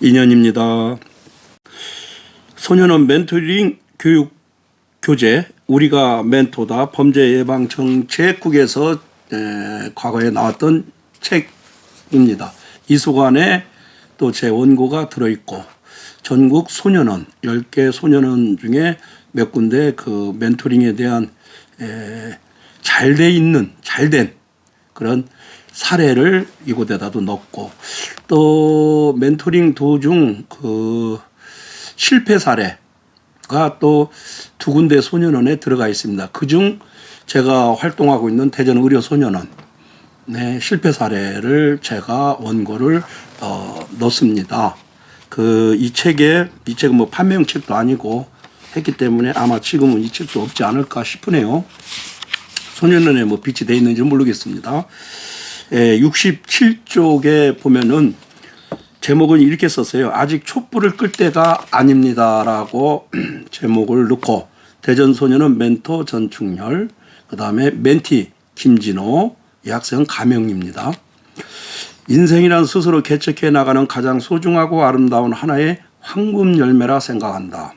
인연입니다. 소년원 멘토링 교육 교재 우리가 멘토다 범죄 예방 정책국에서 에, 과거에 나왔던 책입니다. 이수관에 또 제 원고가 들어 있고 전국 소년원 10개 소년원 중에 몇 군데 그 멘토링에 대한 잘 돼 있는 잘 된 그런 사례를 이곳에다도 넣고 또 멘토링 도중 그 실패 사례가 또 두 군데 소년원에 들어가 있습니다. 그중 제가 활동하고 있는 대전 의료 소년원 네, 실패 사례를 제가 원고를 어, 넣습니다. 그 이 책에 이 책은 뭐 판매용 책도 아니고 했기 때문에 아마 지금은 이 책도 없지 않을까 싶으네요. 소년원에 뭐 빛이 돼 있는지 모르겠습니다. 예, 67쪽에 보면은 제목은 이렇게 썼어요. 아직 촛불을 끌 때가 아닙니다라고 제목을 넣고 대전 소년은 멘토 전충렬, 그 다음에 멘티 김진호, 이 학생은 가명입니다. 인생이란 스스로 개척해 나가는 가장 소중하고 아름다운 하나의 황금 열매라 생각한다.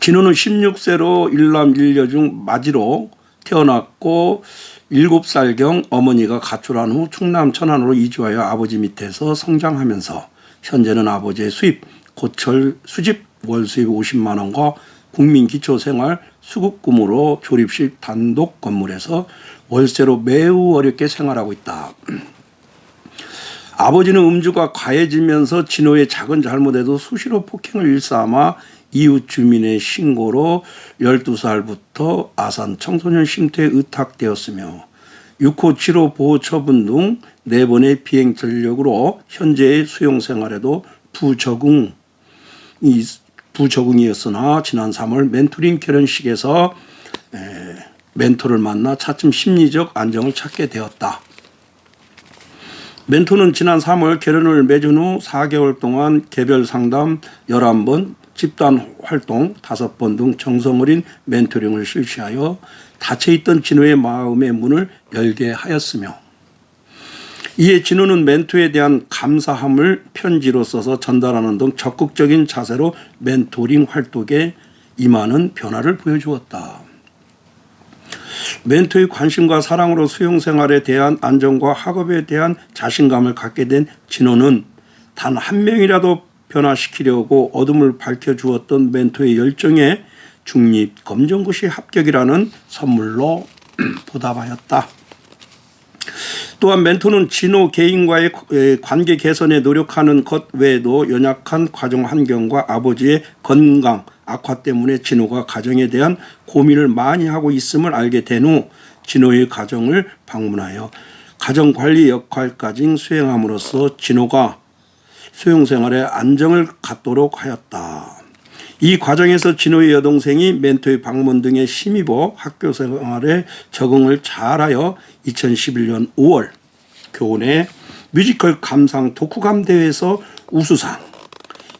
진호는 16세로 일남 일녀 중 마지로 태어났고 7살경 어머니가 가출한 후 충남 천안으로 이주하여 아버지 밑에서 성장하면서 현재는 아버지의 수입, 고철 수집 월 수입 50만 원과 국민기초생활 수급금으로 조립식 단독 건물에서 월세로 매우 어렵게 생활하고 있다. 아버지는 음주가 과해지면서 진호의 작은 잘못에도 수시로 폭행을 일삼아 이웃 주민의 신고로 12살부터 아산 청소년 쉼터에 의탁되었으며 6호 7호 보호 처분 등 4번의 비행 전력으로 현재의 수용 생활에도 부적응 이 부적응이었으나 지난 3월 멘토링 결혼식에서 에, 멘토를 만나 차츰 심리적 안정을 찾게 되었다. 멘토는 지난 3월 결혼을 맺은 후 4개월 동안 개별 상담 11번, 집단 활동 5번 등 정성 어린 멘토링을 실시하여 닫혀있던 진호의 마음의 문을 열게 하였으며 이에 진호는 멘토에 대한 감사함을 편지로 써서 전달하는 등 적극적인 자세로 멘토링 활동에 임하는 변화를 보여주었다. 멘토의 관심과 사랑으로 수용 생활에 대한 안정과 학업에 대한 자신감을 갖게 된 진호는 단 한 명이라도 변화시키려고 어둠을 밝혀주었던 멘토의 열정에 중립 검정고시 합격이라는 선물로 보답하였다. 또한 멘토는 진호 개인과의 관계 개선에 노력하는 것 외에도 연약한 가정 환경과 아버지의 건강 악화 때문에 진호가 가정에 대한 고민을 많이 하고 있음을 알게 된 후 진호의 가정을 방문하여 가정 관리 역할까지 수행함으로써 진호가 수용 생활에 안정을 갖도록 하였다. 이 과정에서 진호의 여동생이 멘토의 방문 등에 힘입어 학교 생활에 적응을 잘하여 2011년 5월 교내 뮤지컬 감상 독후감 대회에서 우수상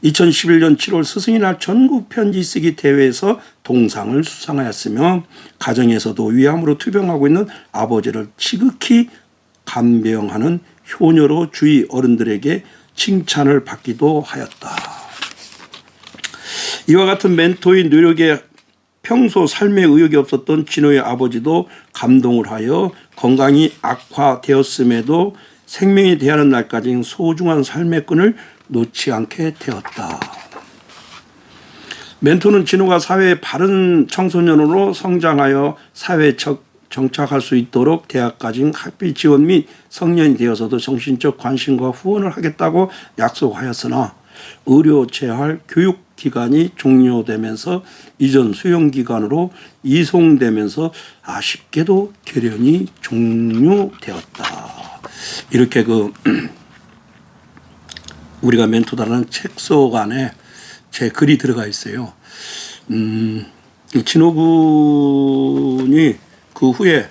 2011년 7월 스승의 날 전국 편지 쓰기 대회에서 동상을 수상하였으며 가정에서도 위암으로 투병하고 있는 아버지를 지극히 간병하는 효녀로 주위 어른들에게 칭찬을 받기도 하였다. 이와 같은 멘토의 노력에 평소 삶에 의욕이 없었던 진호의 아버지도 감동을 하여 건강이 악화되었음에도 생명에 대하는 날까지 소중한 삶의 끈을 놓지 않게 되었다. 멘토는 진호가 사회의 바른 청소년으로 성장하여 사회에 정착할 수 있도록 대학까지 학비 지원 및 성년이 되어서도 정신적 관심과 후원을 하겠다고 약속하였으나 의료 재활 교육 기간이 종료되면서 이전 수용 기간으로 이송되면서 아쉽게도 결연이 종료되었다. 이렇게 그 우리가 멘토다라는 책 속 안에 제 글이 들어가 있어요. 음, 진호 군이 그 후에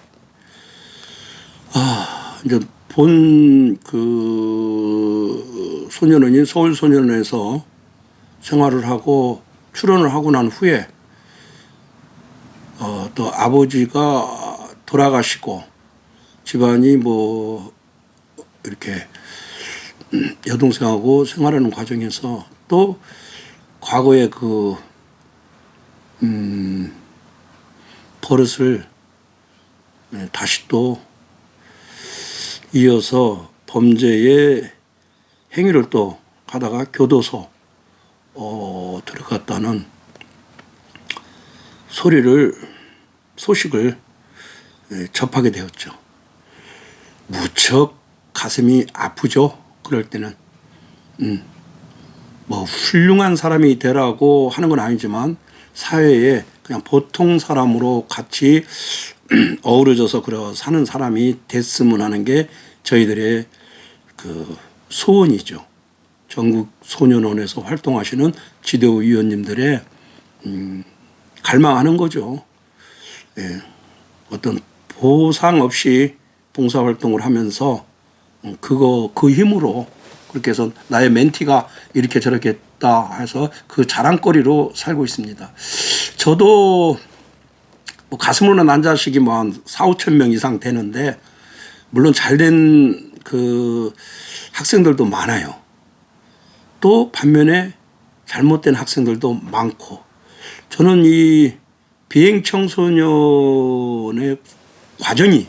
아 이제 본 그 소년원인 서울 소년원에서 생활을 하고 출연을 하고 난 후에 어, 또 아버지가 돌아가시고 집안이 뭐 이렇게 여동생하고 생활하는 과정에서 또 과거의 그 음, 버릇을 네, 다시 또 이어서 범죄의 행위를 또 하다가 교도소 어, 들어갔다는 소리를 소식을 예, 접하게 되었죠. 무척 가슴이 아프죠. 그럴 때는 음, 뭐 훌륭한 사람이 되라고 하는 건 아니지만 사회에 그냥 보통 사람으로 같이 어우러져서 그러 사는 사람이 됐으면 하는 게 저희들의 그 소원이죠. 전국 소년원에서 활동하시는 지도 위원님들의 음, 갈망하는 거죠. 예, 어떤 보상 없이 봉사 활동을 하면서 음, 그거 그 힘으로 그렇게 해서 나의 멘티가 이렇게 저렇게 했다 해서 그 자랑거리로 살고 있습니다. 저도 뭐 가슴으로 난 자식이 뭐 한 4, 5천 명 이상 되는데 물론 잘 된 그 학생들도 많아요. 또 반면에 잘못된 학생들도 많고 저는 이 비행 청소년의 과정이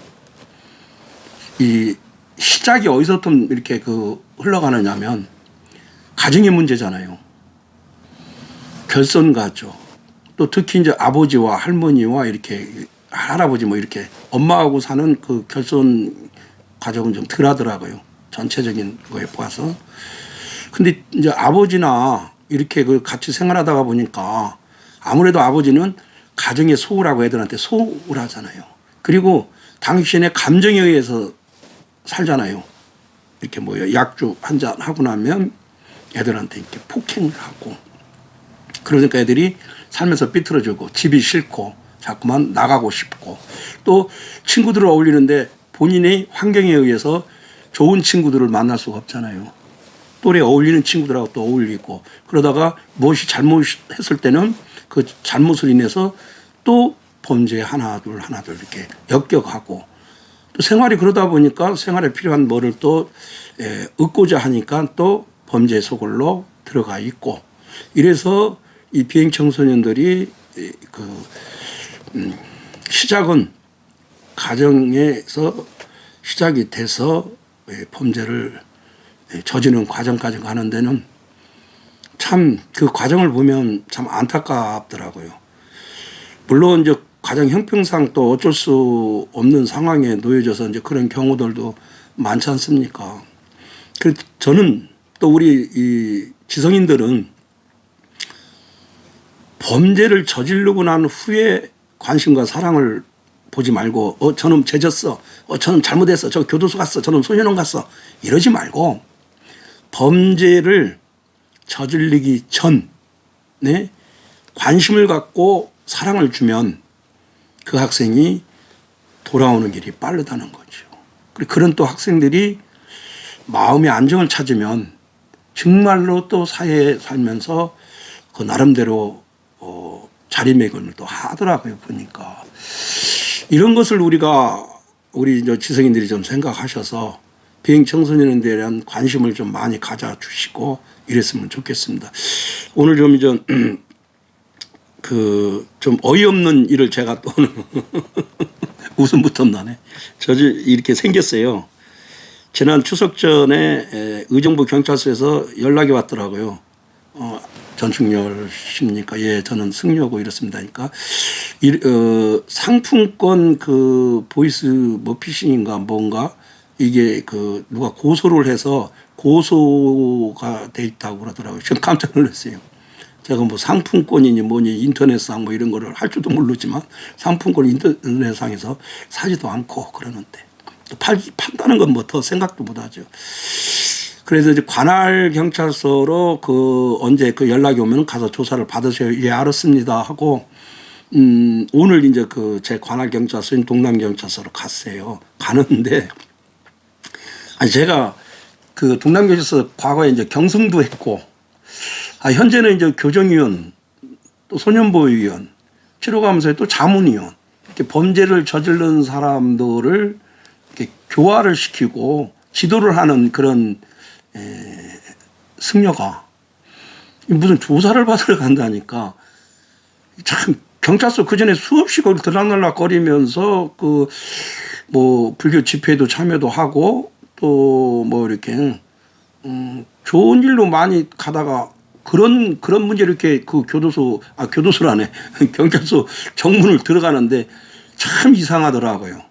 이 시작이 어디서부터 이렇게 그 흘러가느냐면 가정의 문제잖아요. 결손 가죠. 또 특히 이제 아버지와 할머니와 이렇게 할아버지 뭐 이렇게 엄마하고 사는 그 결손 가족은 좀 덜하더라고요. 전체적인 거에 보아서. 근데 이제 아버지나 이렇게 그 같이 생활하다가 보니까 아무래도 아버지는 가정의 소우라고 애들한테 소우라잖아요. 그리고 당신의 감정에 의해서 살잖아요. 이렇게 뭐 약주 한 잔 하고 나면 애들한테 이렇게 폭행을 하고 그러니까 애들이 살면서 삐뚤어지고 집이 싫고 자꾸만 나가고 싶고 또 친구들을 어울리는데 본인의 환경에 의해서 좋은 친구들을 만날 수가 없잖아요. 또래 어울리는 친구들하고 또 어울리고 그러다가 무엇이 잘못했을 때는 그 잘못을 인해서 또 범죄 하나 둘 하나 둘 이렇게 또 생활이 그러다 보니까 생활에 필요한 뭐를 또 에, 얻고자 하니까 또 범죄 속으로 들어가 있고 이래서 이 비행 청소년들이 그 음, 시작은 가정에서 시작이 돼서 범죄를 저지르는 과정까지 가는 데는 참 그 과정을 보면 참 안타깝더라고요. 물론 이제 가정 형평상 또 어쩔 수 없는 상황에 놓여져서 이제 그런 경우들도 많지 않습니까? 그 저는 또 우리 이 지성인들은 범죄를 저지르고 난 후에 관심과 사랑을 보지 말고 어 저놈 죄졌어. 어 저놈 잘못했어. 저 교도소 갔어. 저놈 소년원 갔어. 이러지 말고 범죄를 저질리기 전에 관심을 갖고 사랑을 주면 그 학생이 돌아오는 길이 빠르다는 거죠. 그리고 그런 또 학생들이 마음의 안정을 찾으면 정말로 또 사회에 살면서 그 나름대로 어 자리매김을 또 하더라고요 보니까 이런 것을 우리가 우리 저 지성인들이 좀 생각하셔서 비행 청소년에 대한 관심을 좀 많이 가져주시고 이랬으면 좋겠습니다. 오늘 좀 이제 그 좀 어이없는 일을 제가 또 웃음부터 나네. 저지 이렇게 생겼어요. 지난 추석 전에 의정부 경찰서에서 연락이 왔더라고요. 어, 전충렬십니까? 예, 저는 승려고 이렇습니다. 그러니까 이, 어, 상품권 그 보이스 뭐 피싱인가 뭔가 이게 그 누가 고소를 해서 고소가 돼 있다고 그러더라고요. 전 깜짝 놀랐어요. 제가 뭐 상품권이니 뭐니 인터넷상 뭐 이런 거를 할 줄도 모르지만 상품권 인터넷상에서 사지도 않고 그러는데 또 팔, 판다는 건 뭐 더 생각도 못 하죠. 그래서 이제 관할 경찰서로 그 언제 그 연락이 오면 가서 조사를 받으셔야 예 알았습니다 하고 음 오늘 이제 그 제 관할 경찰서인 동남 경찰서로 갔어요. 가는데 아니 제가 그 동남 경찰서 과거에 이제 경성도 했고 아 현재는 이제 교정위원 또 소년보호위원 치료감사에 또 자문위원 이렇게 범죄를 저지른 사람들을 이렇게 교화를 시키고 지도를 하는 그런 에, 승려가 무슨 조사를 받으러 간다니까 참 경찰서 그 전에 수없이 거기 들락날락 거리면서 그 뭐 불교 집회도 참여도 하고 또 뭐 이렇게 음 좋은 일로 많이 가다가 그런 그런 문제 이렇게 그 교도소 아 교도소라네 경찰서 정문을 들어가는데 참 이상하더라고요.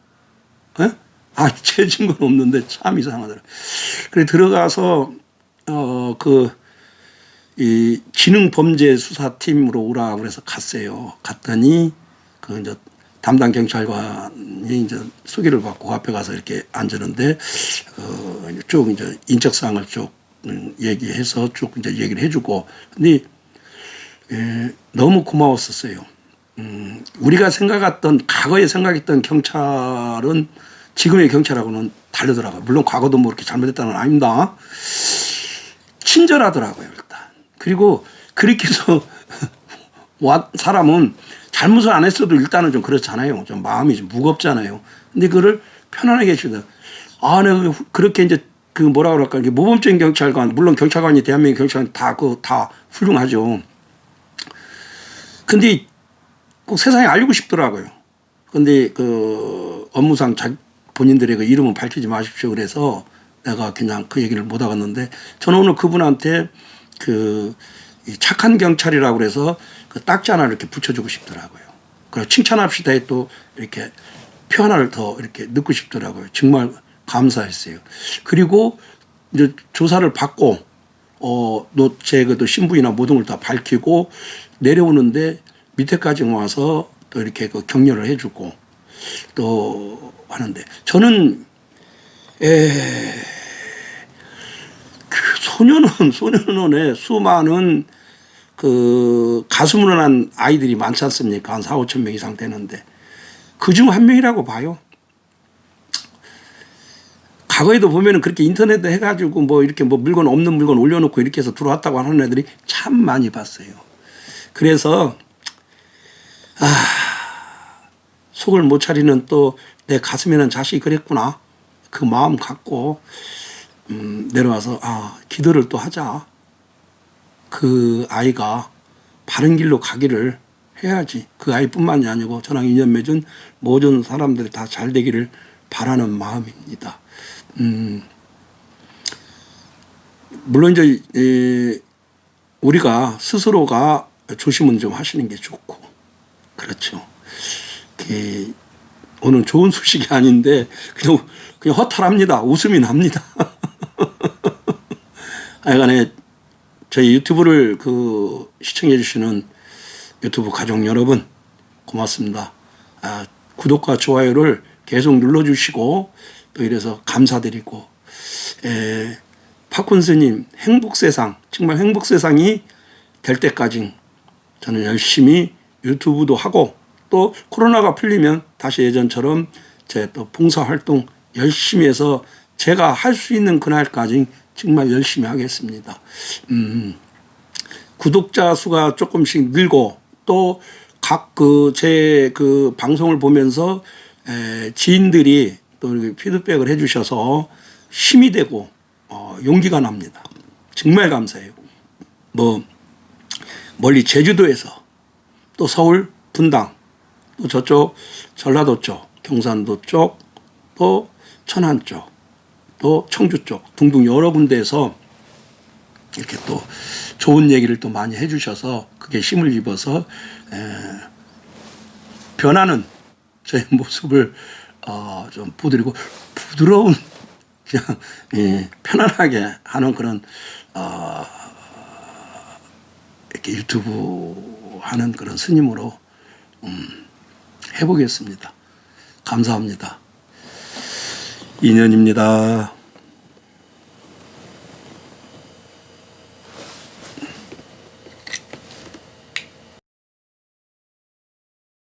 예? 아 죄진 건 없는데 참 이상하더라. 그래 들어가서 어그 이 지능 범죄 수사팀으로 오라 그래서 갔어요. 갔더니 그 이제 담당 경찰관이 이제 소개를 받고 앞에 가서 이렇게 앉았는데 어쭉 이제 인적사항을 쭉 음, 얘기해서 쭉 이제 얘기를 해주고 근데 에, 너무 고마웠었어요. 음, 우리가 생각했던 과거에 생각했던 경찰은 지금의 경찰하고는 다르더라고요. 물론 과거도 뭐 이렇게 잘못했다는 건 아닙니다. 친절하더라고요 일단. 그리고 그렇게 해서 와 사람은 잘못을 안 했어도 일단은 좀 그렇잖아요. 좀 마음이 좀 무겁잖아요. 근데 그거를 편안하게 해주다. 아, 내가 그렇게 이제 그 뭐라 그럴까 이게 모범적인 경찰관 물론 경찰관이 대한민국 경찰관 다그다 훌륭하죠. 근데 꼭 세상에 알리고 싶더라고요. 근데 그 업무상 자, 본인들의 그 이름은 밝히지 마십시오. 그래서 내가 그냥 그 얘기를 못 하겠는데 저는 오늘 그분한테 그이 착한 경찰이라고 그래서 그 딱지 하나 이렇게 붙여주고 싶더라고요. 그리고 칭찬합시다에 또 이렇게 표 하나를 더 이렇게 넣고 싶더라고요. 정말 감사했어요. 그리고 이제 조사를 받고 어또제그 신분이나 모든 걸 다 밝히고 내려오는데 밑에까지 와서 또 이렇게 그 격려를 해주고 또 하는데 저는 에. 그 소년원 소년원에 수많은 그 가수문을 한 아이들이 많지 않습니까? 한 4, 5천 명 이상 되는데 그중 한 명이라고 봐요. 과거에도 보면은 그렇게 인터넷 해가지고 뭐 이렇게 뭐 물건 없는 물건 올려놓고 이렇게 해서 들어왔다고 하는 애들이 참 많이 봤어요. 그래서 아 속을 못 차리는 또 내 가슴에는 자식이 그랬구나 그 마음 갖고 음, 내려와서 아 기도를 또 하자. 그 아이가 바른 길로 가기를 해야지. 그 아이뿐만이 아니고 저랑 인연 맺은 모든 사람들이 다 잘 되기를 바라는 마음입니다. 음, 물론 이제 에, 우리가 스스로가 조심은 좀 하시는 게 좋고 그렇죠. 그, 오늘 좋은 소식이 아닌데 그냥 그냥 허탈합니다. 웃음이 납니다. 하여간에 저희 유튜브를 그 시청해 주시는 유튜브 가족 여러분 고맙습니다. 아, 구독과 좋아요를 계속 눌러주시고 또 이래서 감사드리고 에, 파쿤 스님 행복세상 정말 행복세상이 될 때까지 저는 열심히 유튜브도 하고 또 코로나가 풀리면 다시 예전처럼 제 또 봉사활동 열심히 해서 제가 할 수 있는 그날까지 정말 열심히 하겠습니다. 음, 구독자 수가 조금씩 늘고 또 각 그 제그 방송을 보면서 에, 지인들이 또 피드백을 해주셔서 힘이 되고 어, 용기가 납니다. 정말 감사해요. 뭐 멀리 제주도에서 또 서울 분당 또 저쪽 전라도 쪽 경산도 쪽 또 천안 쪽 또 청주 쪽 등등 여러 군데에서 이렇게 또 좋은 얘기를 또 많이 해주셔서 그게 힘을 입어서 에, 변하는 저의 모습을 어, 좀 보드리고 부드러운 그냥 예, 편안하게 하는 그런 어, 이렇게 유튜브 하는 그런 스님으로 음, 해보겠습니다. 감사합니다. 인연입니다.